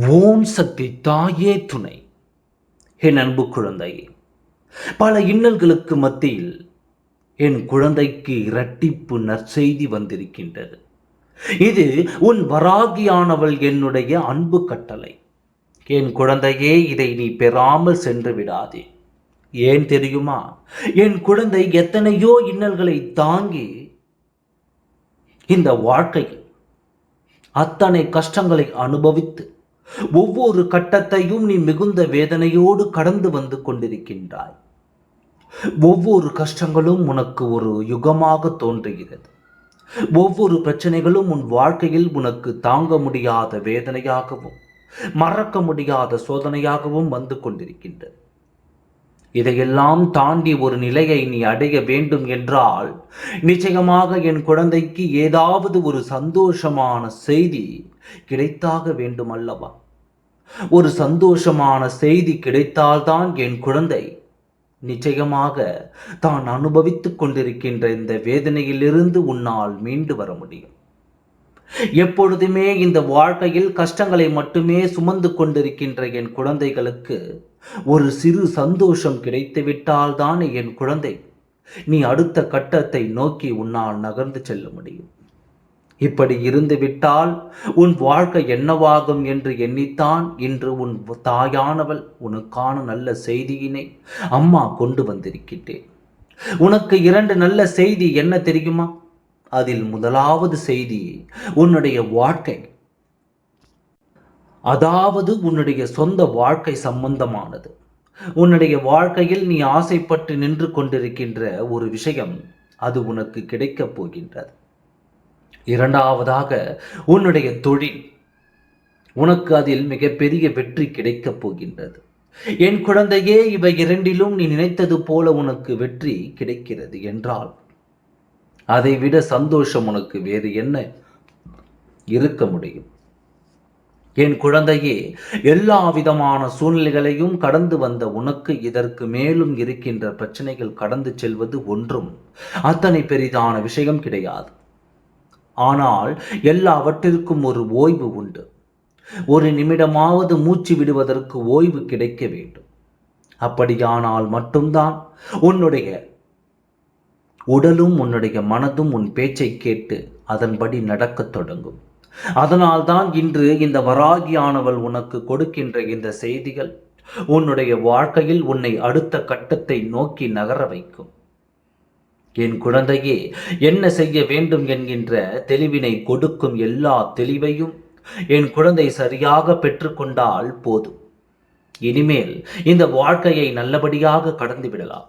ஓம் சக்தி தாயே துணை. என் அன்பு குழந்தையே பல இன்னல்களுக்கு மத்தியில் என் குழந்தைக்கு இரட்டிப்பு நற்செய்தி வந்திருக்கின்றது. இது உன் வராகியானவள் என்னுடைய அன்பு கட்டளை. என் குழந்தையே இதை நீ பெறாமல் சென்று விடாதே. ஏன் தெரியுமா? என் குழந்தை எத்தனையோ இன்னல்களை தாங்கி இந்த வாழ்க்கையில் அத்தனை கஷ்டங்களை அனுபவித்து ஒவ்வொரு கட்டத்தையும் நீ மிகுந்த வேதனையோடு கடந்து வந்து கொண்டிருக்கின்றாய். ஒவ்வொரு கஷ்டங்களும் உனக்கு ஒரு யுகமாக தோன்றுகிறது. ஒவ்வொரு பிரச்சனைகளும் உன் வாழ்க்கையில் உனக்கு தாங்க முடியாத வேதனையாகவும் மறக்க முடியாத சோதனையாகவும் வந்து கொண்டிருக்கின்றது இதையெல்லாம் தாண்டி ஒரு நிலையை நீ அடைய வேண்டும் என்றால் நிச்சயமாக என் குழந்தைக்கு ஏதாவது ஒரு சந்தோஷமான செய்தி கிடைத்தாக வேண்டும் அல்லவா ஒரு சந்தோஷமான செய்தி கிடைத்தால்தான் என் குழந்தை நிச்சயமாக தான் அனுபவித்துக் கொண்டிருக்கின்ற இந்த வேதனையிலிருந்து உன்னால் மீண்டு வர முடியும். எப்பொழுதுமே இந்த வாழ்க்கையில் கஷ்டங்களை மட்டுமே சுமந்து கொண்டிருக்கின்ற என் குழந்தைகளுக்கு ஒரு சிறு சந்தோஷம் கிடைத்துவிட்டால் தானே என் குழந்தை? நீ அடுத்த கட்டத்தை நோக்கி உன்னால் நகர்ந்து செல்ல முடியும். இப்படி இருந்து விட்டால் உன் வாழ்க்கை என்னவாகும் என்று எண்ணித்தான் இன்று உன் தாயானவள் உனக்கான நல்ல செய்தியினை அம்மா கொண்டு வந்திருக்கிட்டேன் உனக்கு இரண்டு நல்ல செய்தி என்ன தெரியுமா? அதில் முதலாவது செய்தி உன்னுடைய வாழ்க்கை அதாவது உன்னுடைய சொந்த வாழ்க்கை சம்பந்தமானது. உன்னுடைய வாழ்க்கையில் நீ ஆசைப்பட்டு நின்று கொண்டிருக்கின்ற ஒரு விஷயம் அது உனக்கு கிடைக்கப் போகின்றது. இரண்டாவதாக உன்னுடைய தொழில். உனக்கு அதில் மிகப்பெரிய வெற்றி கிடைக்கப் போகின்றது. என் குழந்தையே இவை இரண்டிலும் நீ நினைத்தது போல உனக்கு வெற்றி கிடைக்கிறது என்றால் அதைவிட சந்தோஷம் உனக்கு வேறு என்ன இருக்க முடியும்? என் குழந்தையே எல்லா விதமான சூழ்நிலைகளையும் கடந்து வந்த உனக்கு இதற்கு மேலும் இருக்கின்ற பிரச்சனைகள் கடந்து செல்வது ஒன்றும் அத்தனை பெரிதான விஷயம் கிடையாது. ஆனால் எல்லாவற்றிற்கும் ஒரு ஓய்வு உண்டு. ஒரு நிமிடமாவது மூச்சு விடுவதற்கு ஓய்வு கிடைக்க வேண்டும். அப்படியானால் மட்டும்தான் உன்னுடைய உடலும் உன்னுடைய மனதும் உன் பேச்சை கேட்டு அதன்படி நடக்கத் தொடங்கும். அதனால்தான் இன்று இந்த வராகியானவள் உனக்கு கொடுக்கின்ற இந்த செய்திகள் உன்னுடைய வாழ்க்கையில் உன்னை அடுத்த கட்டத்தை நோக்கி நகர வைக்கும். என் குழந்தையே என்ன செய்ய வேண்டும் என்கின்ற தெளிவினை கொடுக்கும் எல்லா தெளிவையும் என் குழந்தை சரியாக பெற்றுக்கொண்டால் போதும். இனிமேல் இந்த வாழ்க்கையை நல்லபடியாக கடந்து விடலாம்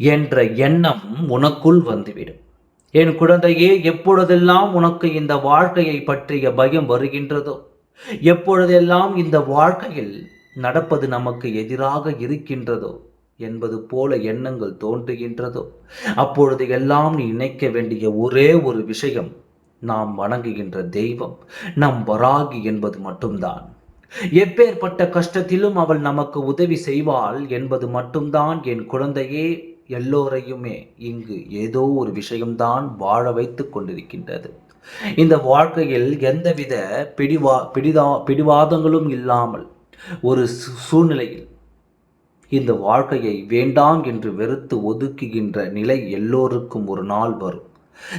என்ற எண்ணம் உனக்குள் வந்துவிடும். என் குழந்தையே எப்பொழுதெல்லாம் உனக்கு இந்த வாழ்க்கையை பற்றிய பயம் வருகின்றதோ எப்பொழுதெல்லாம் இந்த வாழ்க்கையில் நடப்பது நமக்கு எதிராக இருக்கின்றதோ என்பது போல எண்ணங்கள் தோன்றுகின்றதோ அப்பொழுது எல்லாம் நீ நினைக்க வேண்டிய ஒரே ஒரு விஷயம் நாம் வணங்குகின்ற தெய்வம் நம் வராகி என்பது மட்டும்தான். எப்பேற்பட்ட கஷ்டத்திலும் அவள் நமக்கு உதவி செய்வாள் என்பது மட்டும்தான் என் குழந்தையே எல்லோரையுமே இங்கு ஏதோ ஒரு விஷயம்தான் வாழ வைத்து கொண்டிருக்கின்றது. இந்த வாழ்க்கையில் எந்தவித பிடிவா பிடிதா பிடிவாதங்களும் இல்லாமல் ஒரு சூழ்நிலையில் இந்த வாழ்க்கையை வேண்டாம் என்று வெறுத்து ஒதுக்குகின்ற நிலை எல்லோருக்கும் ஒரு நாள் வரும்.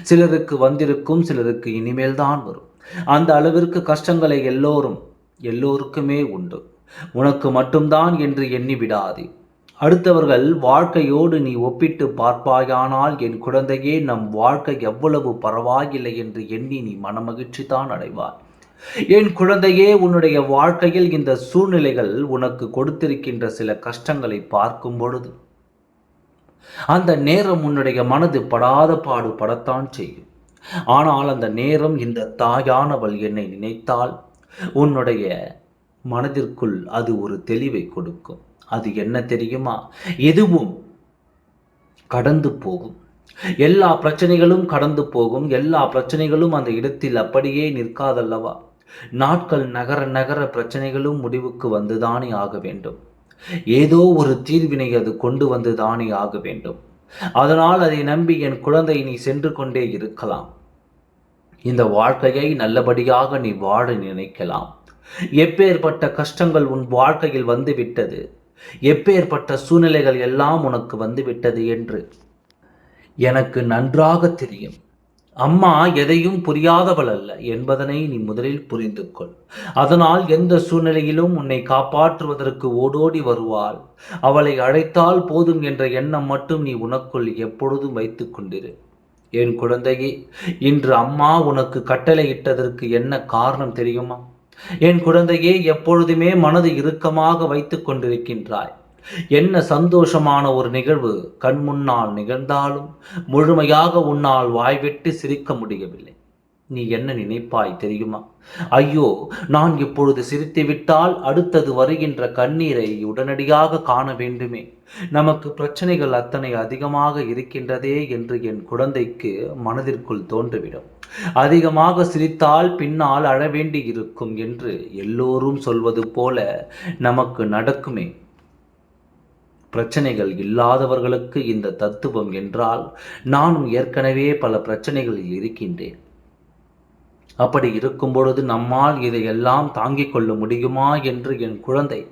சிலருக்கு வந்திருக்கும் சிலருக்கு இனிமேல் தான் வரும். அந்த அளவிற்கு கஷ்டங்களை எல்லோரும் எல்லோருக்குமே உண்டு. உனக்கு மட்டும்தான் என்று எண்ணி விடாதே. அடுத்தவர்கள் வாழ்க்கையோடு நீ ஒப்பிட்டு பார்ப்பாயானால் என் குழந்தையே நம் வாழ்க்கை எவ்வளவு பரவாயில்லை என்று எண்ணி நீ மனமகிழ்ச்சி தான் அடைவாய். என் குழந்தையே உன்னுடைய வாழ்க்கையில் இந்த சூழ்நிலைகள் உனக்கு கொடுத்திருக்கின்ற சில கஷ்டங்களை பார்க்கும் பொழுது அந்த நேரம் உன்னுடைய மனது படாத பாடு படத்தான் செய்யும். ஆனால் அந்த நேரம் இந்த தாயானவள் என்னை நினைத்தால் உன்னுடைய மனதிற்குள் அது ஒரு தெளிவை கொடுக்கும். அது என்ன தெரியுமா? எதுவும் கடந்து போகும். எல்லா பிரச்சனைகளும் கடந்து போகும். எல்லா பிரச்சனைகளும் அந்த இடத்தில் அப்படியே நிற்காதல்லவா? நாட்கள் நகர நகர பிரச்சனைகளும் முடிவுக்கு வந்துதானே ஆக வேண்டும். ஏதோ ஒரு தீர்வினை அது கொண்டு வந்துதானே ஆக வேண்டும். அதனால் அதை நம்பி என் குழந்தை நீ சென்று கொண்டே இருக்கலாம். இந்த வாழ்க்கையை நல்லபடியாக நீ வாழ நினைக்கலாம். எப்பேற்பட்ட கஷ்டங்கள் உன் வாழ்க்கையில் வந்துவிட்டது எப்பேற்பட்ட சூழ்நிலைகள் எல்லாம் உனக்கு வந்துவிட்டது என்று. எனக்கு நன்றாக தெரியும். அம்மா எதையும் புரியாதவள் அல்ல என்பதனை நீ முதலில் புரிந்து கொள் அதனால் எந்த சூழ்நிலையிலும் உன்னை காப்பாற்றுவதற்கு ஓடோடி வருவாள். அவளை அழைத்தால் போதும் என்ற எண்ணம் மட்டும் நீ உனக்குள் எப்பொழுதும் வைத்துக் கொண்டிரு. என் குழந்தையே இன்று அம்மா உனக்கு கட்டளையிட்டதற்கு என்ன காரணம் தெரியுமா? என் குழந்தையே எப்பொழுதுமே மனது இறுக்கமாக வைத்துக் கொண்டிருக்கின்றாய். என்ன சந்தோஷமான ஒரு நிகழ்வு கண் முன்னால் நிகழ்ந்தாலும் முழுமையாக உன்னால் வாய்விட்டு சிரிக்க முடியவில்லை. நீ என்ன நினைப்பாய் தெரியுமா? ஐயோ நான் இப்பொழுது சிரித்து விட்டால் அடுத்தது வருகின்ற கண்ணீரை உடனடியாக காண வேண்டுமே. நமக்கு பிரச்சனைகள் அத்தனை அதிகமாக இருக்கின்றதே என்று என் குழந்தைக்கு மனதிற்குள் தோன்றிவிடும். அதிகமாக சிரித்தால் பின்னால் அழ வேண்டி இருக்கும் என்று எல்லோரும் சொல்வது போல நமக்கு நடக்குமே. பிரச்சனைகள் இல்லாதவர்களுக்கு இந்த தத்துவம் என்றால் நானும் ஏற்கனவே பல பிரச்சனைகளில் இருக்கின்றேன். அப்படி இருக்கும் பொழுது நம்மால் இதையெல்லாம் தாங்கிக் கொள்ள முடியுமா என்று என் குழந்தை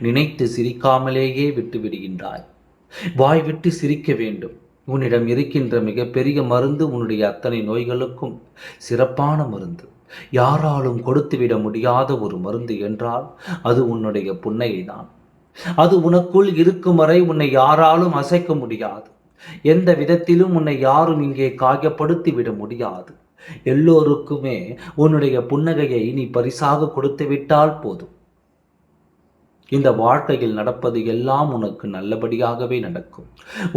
நினைத்து சிரிக்காமலேயே விட்டு விடுகின்றாய் வாய் விட்டு சிரிக்க வேண்டும். உன்னிடம் இருக்கின்ற மிகப்பெரிய மருந்து உன்னுடைய அத்தனை நோய்களுக்கும் சிறப்பான மருந்து. யாராலும் கொடுத்துவிட முடியாத ஒரு மருந்து என்றால் அது உன்னுடைய புன்னையை தான். அது உனக்குள் இருக்கும் வரை உன்னை யாராலும் அசைக்க முடியாது. எந்த விதத்திலும் உன்னை யாரும் இங்கே காயப்படுத்தி விட முடியாது. எல்லோருக்குமே உன்னுடைய புன்னகையை நீ பரிசாக கொடுத்து விட்டால் போதும். இந்த வாழ்க்கையில் நடப்பது எல்லாம் உனக்கு நல்லபடியாகவே நடக்கும்.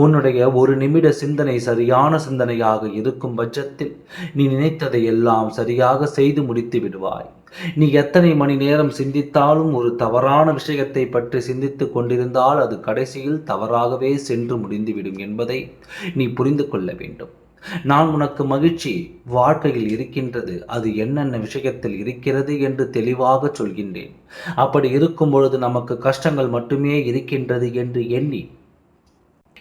உன்னுடைய ஒரு நிமிட சிந்தனை சரியான சிந்தனையாக இருக்கும் பட்சத்தில் நீ நினைத்ததை எல்லாம் சரியாக செய்து முடித்து விடுவாய். நீ எத்தனை மணி நேரம் சிந்தித்தாலும் ஒரு தவறான விஷயத்தை பற்றி சிந்தித்து கொண்டிருந்தால் அது கடைசியில் தவறாகவே சென்று முடிந்துவிடும் என்பதை நீ புரிந்து கொள்ள வேண்டும். நான் உனக்கு மகிழ்ச்சி வாழ்க்கையில் இருக்கின்றது. அது என்னென்ன விஷயத்தில் இருக்கிறது என்று தெளிவாக சொல்கின்றேன். அப்படி இருக்கும் பொழுது நமக்கு கஷ்டங்கள் மட்டுமே இருக்கின்றது என்று எண்ணி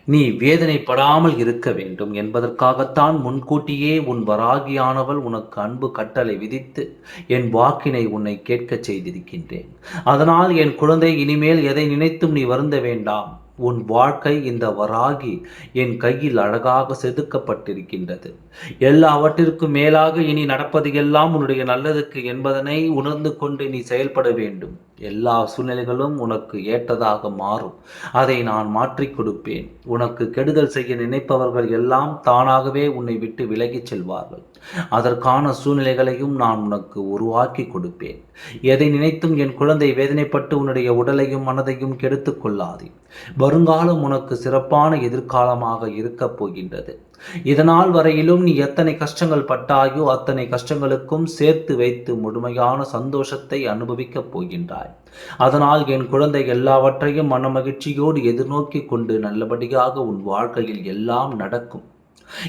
நீ வேதனைப்படாமல் இருக்க வேண்டும் என்பதற்காகத்தான் முன்கூட்டியே உன் வராகியானவள் உனக்கு அன்பு கட்டளை விதித்து என் வாக்கினை உன்னை கேட்கச் செய்திருக்கின்றேன். அதனால் என் குழந்தை இனிமேல் எதை நினைத்தும் நீ வருந்த வேண்டாம். உன் வாழ்க்கை இந்த வராகி என் கையில் அழகாக செதுக்கப்பட்டிருக்கின்றது. எல்லாவற்றிற்கும் மேலாக இனி நடப்பது எல்லாம் உன்னுடைய நல்லதுக்கு என்பதனை உணர்ந்து கொண்டு நீ செயல்பட வேண்டும். எல்லா சூழ்நிலைகளும் உனக்கு ஏற்றதாக மாறும். அதை நான் மாற்றிக் கொடுப்பேன். உனக்கு கெடுதல் செய்ய நினைப்பவர்கள் எல்லாம் தானாகவே உன்னை விட்டு விலகிச் செல்வார்கள். அதற்கான சூழ்நிலைகளையும் நான் உனக்கு உருவாக்கி கொடுப்பேன். எதை நினைத்தும் என் குழந்தை வேதனைப்பட்டு உன்னுடைய உடலையும் மனதையும் கெடுத்து கொள்ளாதே. வருங்காலம் உனக்கு சிறப்பான எதிர்காலமாக இருக்கப் போகின்றது. இதனால் வரையிலும் நீ எத்தனை கஷ்டங்கள் பட்டாயோ அத்தனை கஷ்டங்களுக்கும் சேர்த்து வைத்து முழுமையான சந்தோஷத்தை அனுபவிக்கப் போகின்றாய். அதனால் என் குழந்தை எல்லாவற்றையும் மனமகிழ்ச்சியோடு எதிர்நோக்கி கொண்டு நல்லபடியாக உன் வாழ்க்கையில் எல்லாம் நடக்கும்.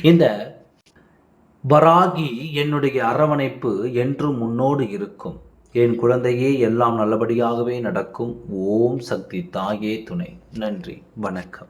இந்த வராகி என்னுடைய அரவணைப்பு என்றும் முன்னோடு இருக்கும். என் குழந்தையே எல்லாம் நல்லபடியாகவே நடக்கும். ஓம் சக்தி தாயே துணை. நன்றி. வணக்கம்.